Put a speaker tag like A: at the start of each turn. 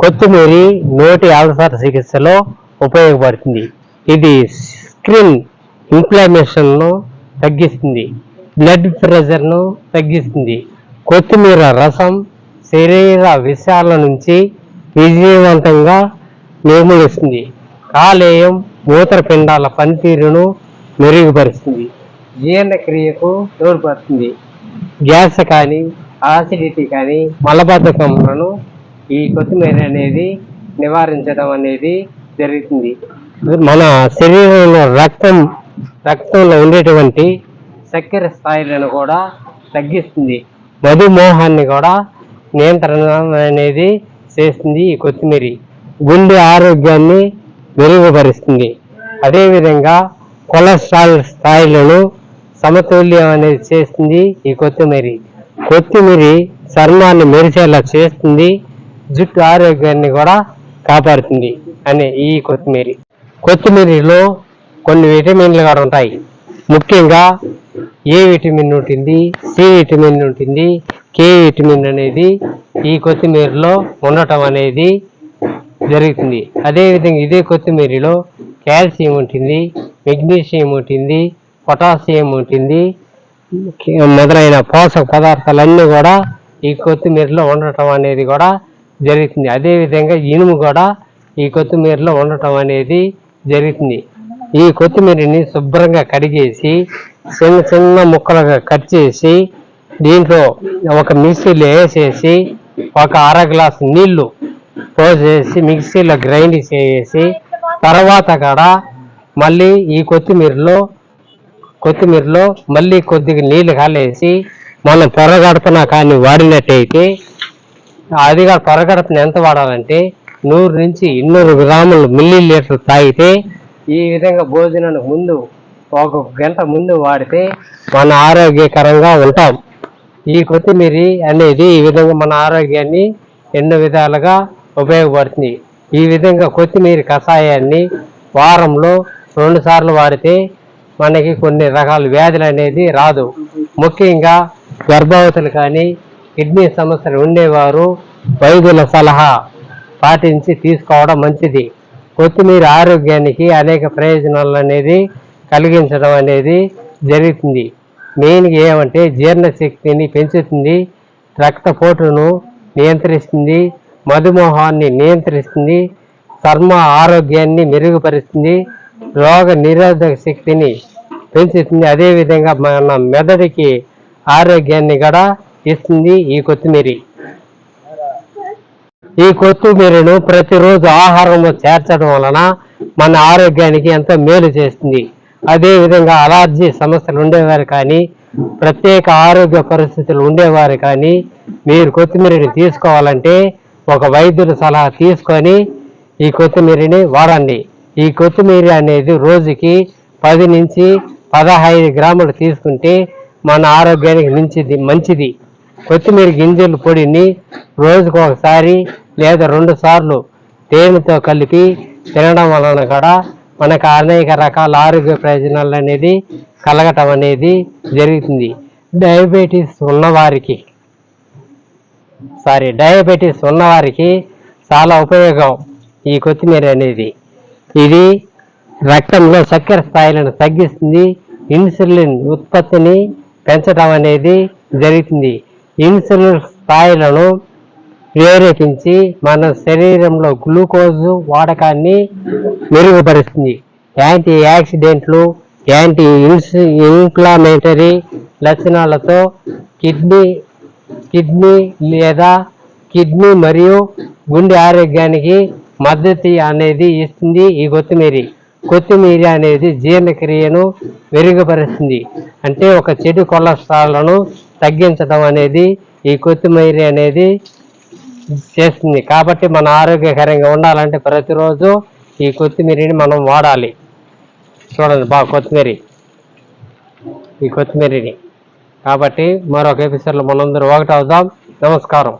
A: కొత్తిమీరి నోటి అల్సర్ చికిత్సలో ఉపయోగపడుతుంది. ఇది స్క్రీన్ ఇన్ఫ్లమేషన్ను తగ్గిస్తుంది. బ్లడ్ ప్రెషర్ను తగ్గిస్తుంది. కొత్తిమీర రసం శరీర విషయాల నుంచి విజయవంతంగా నిర్మూలిస్తుంది. కాలేయం మూత్రపిండాల పనితీరును మెరుగుపరుస్తుంది. జీర్ణక్రియకు తోడ్పడుతుంది. గ్యాస్ కానీ ఆసిడిటీ కానీ మలబద్ధకములను ఈ కొత్తిమీర అనేది నివారించడం అనేది జరుగుతుంది. మన శరీరంలో రక్తం రక్తంలో ఉండేటువంటి చక్కెర స్థాయిలను కూడా తగ్గిస్తుంది. మధుమేహాన్ని కూడా నియంత్రణ అనేది చేస్తుంది ఈ కొత్తిమీర. గుండె ఆరోగ్యాన్ని మెరుగుపరుస్తుంది. అదేవిధంగా కొలెస్ట్రాల్ స్థాయిలను సమతుల్యం అనేది చేస్తుంది ఈ కొత్తిమీర. కొత్తిమీర చర్మాన్ని మెరిసేలా చేస్తుంది. జుట్టు ఆరోగ్యాన్ని కూడా కాపాడుతుంది అనే ఈ కొత్తిమీర. కొత్తిమీరలో కొన్ని విటమిన్లు కూడా ఉంటాయి. ముఖ్యంగా ఏ విటమిన్ ఉంటుంది సి విటమిన్ ఉంటుంది కే విటమిన్ అనేది ఈ కొత్తిమీరలో ఉండటం అనేది జరుగుతుంది. అదేవిధంగా ఇదే కొత్తిమీరలో కాల్షియం ఉంటుంది మెగ్నీషియం ఉంటుంది పొటాషియం ఉంటుంది మొదలైన పోషక పదార్థాలన్నీ కూడా ఈ కొత్తిమీరలో ఉండటం అనేది కూడా జరుగుతుంది. అదేవిధంగా ఇనుము కూడా ఈ కొత్తిమీరలో ఉండటం అనేది జరుగుతుంది. ఈ కొత్తిమీరని శుభ్రంగా కడిగేసి చిన్న చిన్న ముక్కలుగా కట్ చేసి దీంట్లో ఒక మిక్సీలో వేసేసి ఒక అర గ్లాస్ నీళ్ళు పోసేసి మిక్సీలో గ్రైండ్ చేసి తర్వాత కూడా మళ్ళీ ఈ కొత్తిమీరలో కొత్తిమీరలో మళ్ళీ కొద్దిగా నీళ్ళు కాలేసి మనం పొరగడుతున్నా కానీ వాడినట్టయితే అది కాదు పొరగడుపున ఎంత వాడాలంటే నూరు నుంచి ఇన్నూరు గ్రాములు మిల్లీ లీటర్లు తాగితే ఈ విధంగా భోజనానికి ముందు ఒక గంట ముందు వాడితే మన ఆరోగ్యకరంగా ఉంటాం. ఈ కొత్తిమీర అనేది ఈ విధంగా మన ఆరోగ్యాన్ని ఎన్నో విధాలుగా ఉపయోగపడుతుంది. ఈ విధంగా కొత్తిమీర కషాయాన్ని వారంలో రెండు సార్లు వాడితే మనకి కొన్ని రకాల వ్యాధులు అనేది రాదు. ముఖ్యంగా గర్భవతులు కానీ కిడ్నీ సమస్యలు ఉండేవారు వైద్యుల సలహా పాటించి తీసుకోవడం మంచిది. కొత్తిమీర ఆరోగ్యానికి అనేక ప్రయోజనాలు అనేది కలిగించడం అనేది జరుగుతుంది. మెయిన్గా ఏమంటే జీర్ణశక్తిని పెంచుతుంది రక్తపోటును నియంత్రిస్తుంది మధుమేహాన్ని నియంత్రిస్తుంది చర్మ ఆరోగ్యాన్ని మెరుగుపరుస్తుంది రోగ నిరోధక శక్తిని పెంచుతుంది. అదేవిధంగా మన మెదడుకి ఆరోగ్యాన్ని కూడా ఇస్తుంది ఈ కొత్తిమీర. ఈ కొత్తిమీరను ప్రతిరోజు ఆహారంలో చేర్చడం వలన మన ఆరోగ్యానికి ఎంతో మేలు చేస్తుంది. అదేవిధంగా అలర్జీ సమస్యలు ఉండేవారు కానీ ప్రత్యేక ఆరోగ్య పరిస్థితులు ఉండేవారు కానీ మీరు కొత్తిమీరని తీసుకోవాలంటే ఒక వైద్యుల సలహా తీసుకొని ఈ కొత్తిమీరని వాడండి. ఈ కొత్తిమీర అనేది రోజుకి పది నుంచి పదహైదు గ్రాములు తీసుకుంటే మన ఆరోగ్యానికి మించిది మంచిది. కొత్తిమీర గింజల పొడిని రోజుకు ఒకసారి లేదా రెండు సార్లు తేనెతో కలిపి తినడం వలన కూడా మనకు అనేక రకాల ఆరోగ్య ప్రయోజనాలు అనేది కలగటం అనేది జరుగుతుంది. డయాబెటీస్ ఉన్నవారికి సారీ డయాబెటీస్ ఉన్నవారికి చాలా ఉపయోగం ఈ కొత్తిమీర అనేది. ఇది రక్తంలో చక్కెర స్థాయిలను తగ్గిస్తుంది ఇన్సులిన్ ఉత్పత్తిని పెంచడం అనేది జరుగుతుంది. ఇన్సులిన్ స్థాయిలను ప్రేరేపించి మన శరీరంలో గ్లూకోజ్ వాడకాన్ని మెరుగుపరుస్తుంది. యాంటీ యాక్సిడెంట్లు యాంటీ ఇన్స్ ఇన్ఫ్లామేటరీ లక్షణాలతో కిడ్నీ కిడ్నీ లేదా కిడ్నీ మరియు గుండె ఆరోగ్యానికి మద్దతు అనేది ఇస్తుంది ఈ కొత్తిమీర. కొత్తిమీర అనేది జీర్ణక్రియను మెరుగుపరుస్తుంది. అంటే ఒక చెడు కొలెస్ట్రాల్ను తగ్గించడం అనేది ఈ కొత్తిమీర అనేది చేస్తుంది. కాబట్టి మన ఆరోగ్యకరంగా ఉండాలంటే ప్రతిరోజు ఈ కొత్తిమీరని మనం వాడాలి. చూడండి బాగా కొత్తిమీర. ఈ కొత్తిమీరని. కాబట్టి మరొక ఎపిసోడ్లో మనందరూ ఒకటి అవుదాం నమస్కారం.